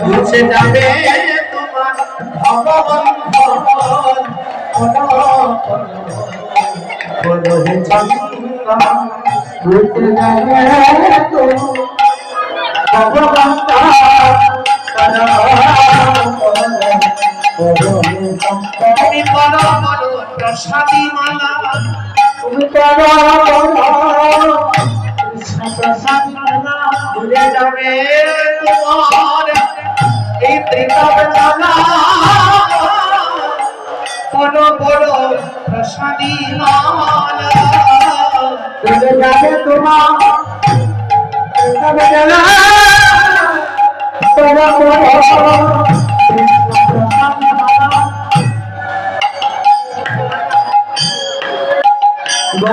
বুঝে যাবে তোমার ভগবান তুমি করো করো প্রসাদী মালা তুমি কৃষ্ণ প্রসাদী মালা ভুলে যাবে তোমার তোমার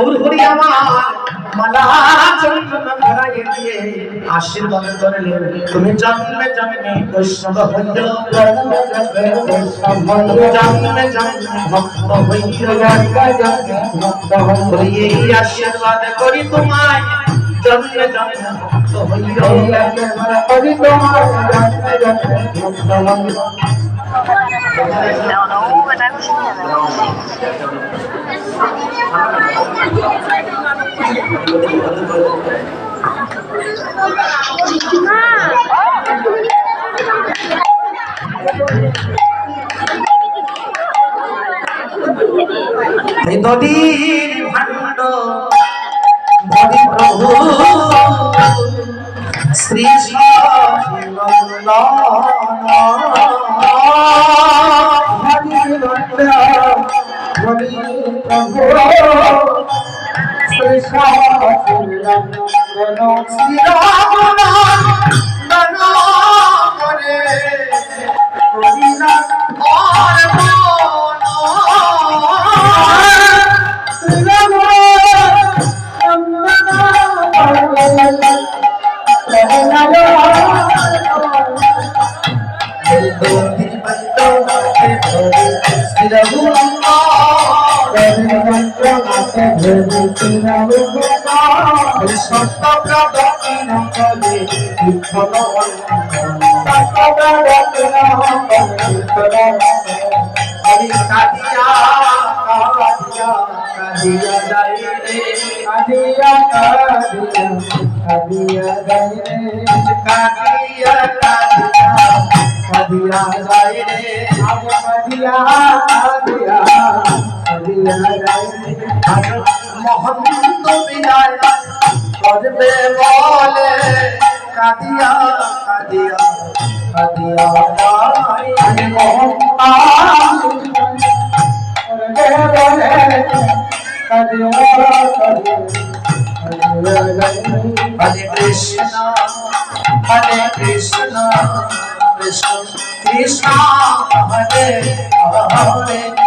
গৌর হরি আমার মালা চন্দন ধরাইয়ে দিয়ে আশীর্বাদ করলেন তুমি জন্মে জন্মে বৈষ্ণব হইল জন্মে জন্মে ভক্ত আশীর্বাদ করি তোমায় জন্মে জন্মে ভক্ত হইল করি Não, não, não é cozinha, Hãy nói đi văn đồ. Body Prabhu Sri Sri Sri Krishna হইল No, no, but I was here. এই নদীর ভাণ্ড নদী প্রভু শ্রী মহন্ত বিদায় করবে বলে কাদিয়া কাদিয়া কাদিয়া হরে কৃষ্ণ হরে কৃষ্ণ কৃষ্ণ কৃষ্ণ হরে হরে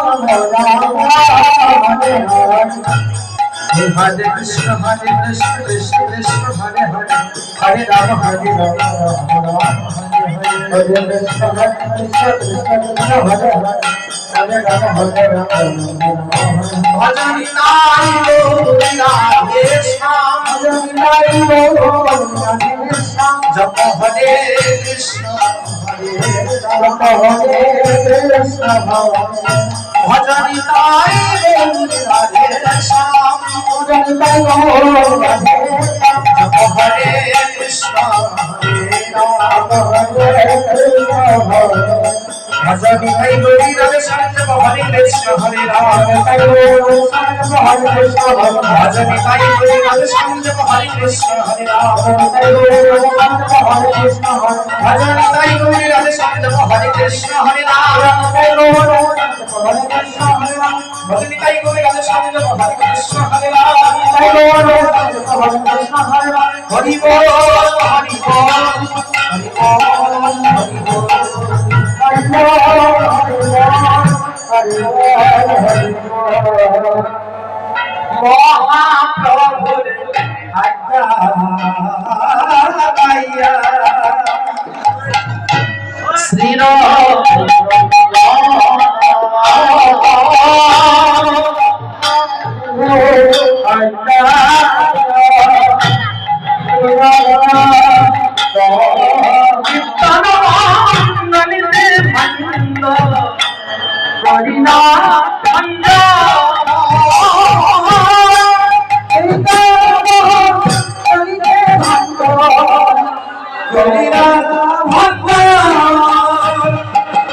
হরে কৃষ্ণ হরে কৃষ্ণ কৃষ্ণ কৃষ্ণ হরে হরে। হরে রাম হরে রাম রাম হরে হরে। কৃষ্ণ হরে কৃষ্ণ কৃষ্ণ কৃষ্ণ হরে হরে। হরে রাম হরে রাম ভজন নাই গৌরী রাধে শ্যাম ভজন নাই গৌরী রাধে শ্যাম জপ হরে কৃষ্ণ। ভজনি তাই রাধে শ্যাম ভজনি তাই হরে কৃষ্ণ হরে রাম হরে কৃষ্ণ হরে ভজা বিধাই গৌরী রাধে শরণ হরে কৃষ্ণ হরে রাম হরে কৃষ্ণ ভজা বিধাই গৌরী রাধে শরণ হরে কৃষ্ণ হরে রাম হরে কৃষ্ণ ভজা বিধাই গৌরী রাধে শরণ হরে কৃষ্ণ হরে রাম হরে কৃষ্ণ হরে রাম ভজা বিধাই গৌরী রাধে শরণ হরে কৃষ্ণ হরে রাম হরে কৃষ্ণ হরে রাম হরি বল হরি বল হরি বল হরি বল। মহাপ্রভুর আজ্ঞা পাইয়া করিনা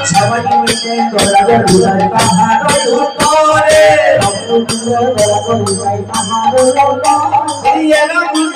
সবাই মিলে গোলাপে গুলাই পাহাড় উপরে গোলাপে গুলাই পাহাড় উপরে এরকম